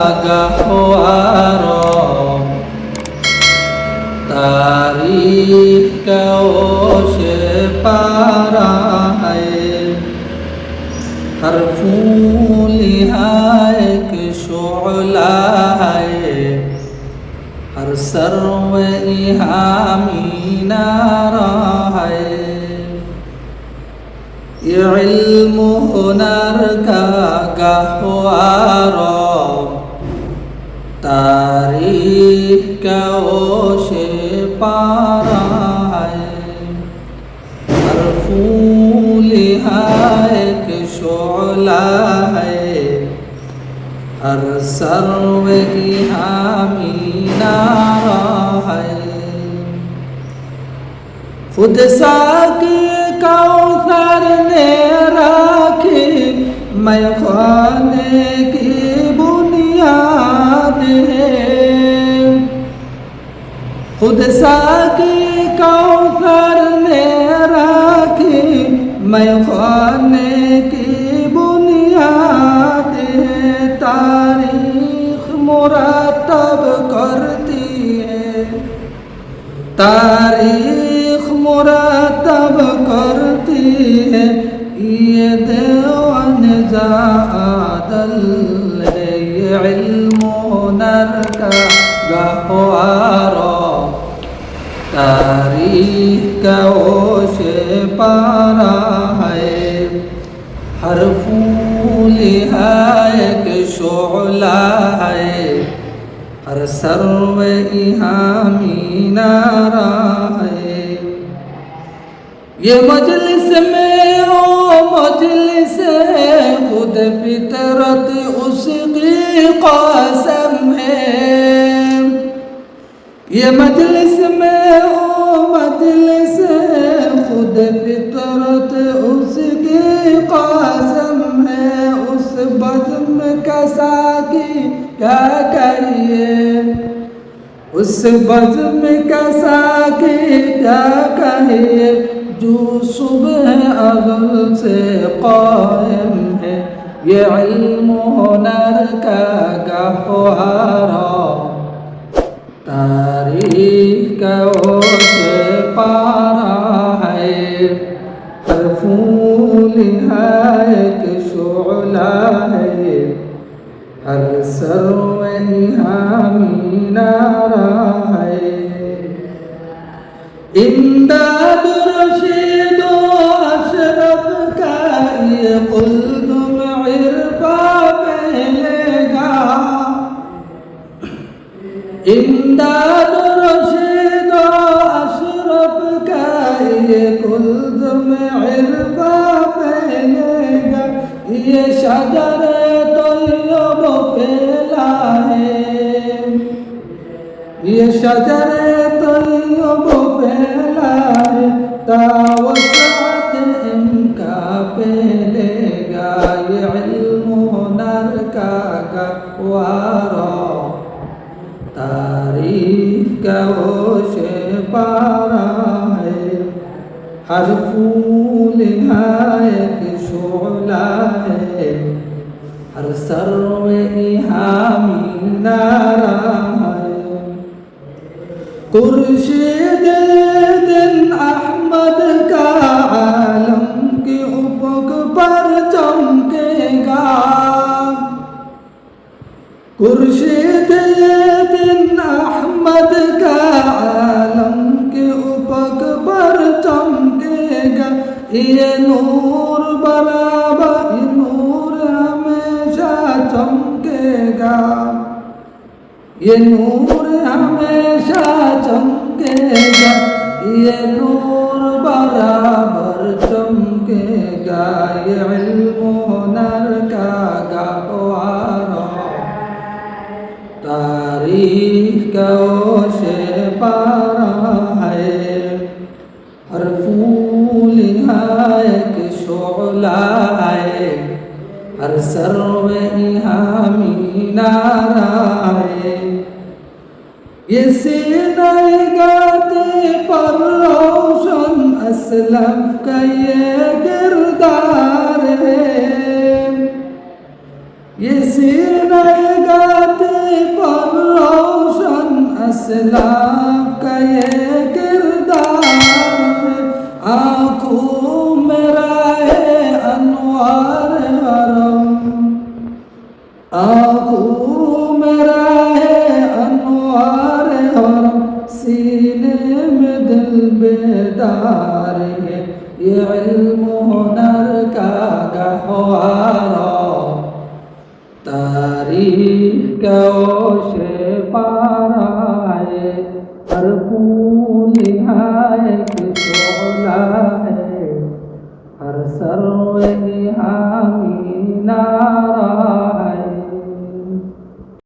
গহওয়ার তারিকেও সে পারায় হর ফুলিহায় শোলায় হর সর্ব ইহামিনারায় ইলমু হুনার গা গহওয়ারা তারিখ কেউ সে পারায় আর ফুলে হায় শোলায় আর সর্বে হামি নারায় খুদ সাকে কাউসার নে রাখে मैं خود ساکی کوثر میں راکھی میں خانے کی بنیاد تاریخ مرتب کرتی ہے۔ تاریخ مرتب کرتی ہے۔ یہ دیوان جا زادل ہے علم و نر کا گہوار تاریخ اوش پارا ہے۔ ہر پھول ایک شعلہ ہے۔ ہر سرو یہاں ہے۔ یہ مجلس میں ہو، مجلس خود فطرت، اس کی قاسم ہے۔ یہ مجلس غم کا ساقی کیا کریے؟ اس بزم کا ساقی کیا کہیے جو صبح اول سے قائم ہے، یہ علم و ہنر کا گہوارا تاریخ کا اس پارا ہے پرفول ہے سرور حمينا ये शजर तैयब फैला है तावसात इनका फैलेगा ये इल्म हुनर का गवारा तारीख का होशे पारा है हर फूल है एक शोला है हर सर्व हामी नारा है कुर्शीद दिन अहमद का आलम के उपक पर चमकेगा कुर्शीद दिन अहमद का आलम के उपक पर चमकेगा ये नूर बराबर ये नूर हमेशा चमकेगा ये नूर हमेशा चमकेगा ये नूर बराबर चमकेगा ये इल्म हुनर का गहवारा तारीख का से पारा है हर फूल है एक शोला है हर सर्व इहामी नारा है এসে নাইগাতে পর রোশন আসলাফ কা ইয়ে গিরদার। হে এসে নাইগাতে পর রোশন আসলাফ কা ইয়ে গিরদার। আঁখো মেরা হে Anwar হরম আঁখো ilmu narka gahwara tarikh kau se paraye harpuni hai kisola hai har sarve hami nara hai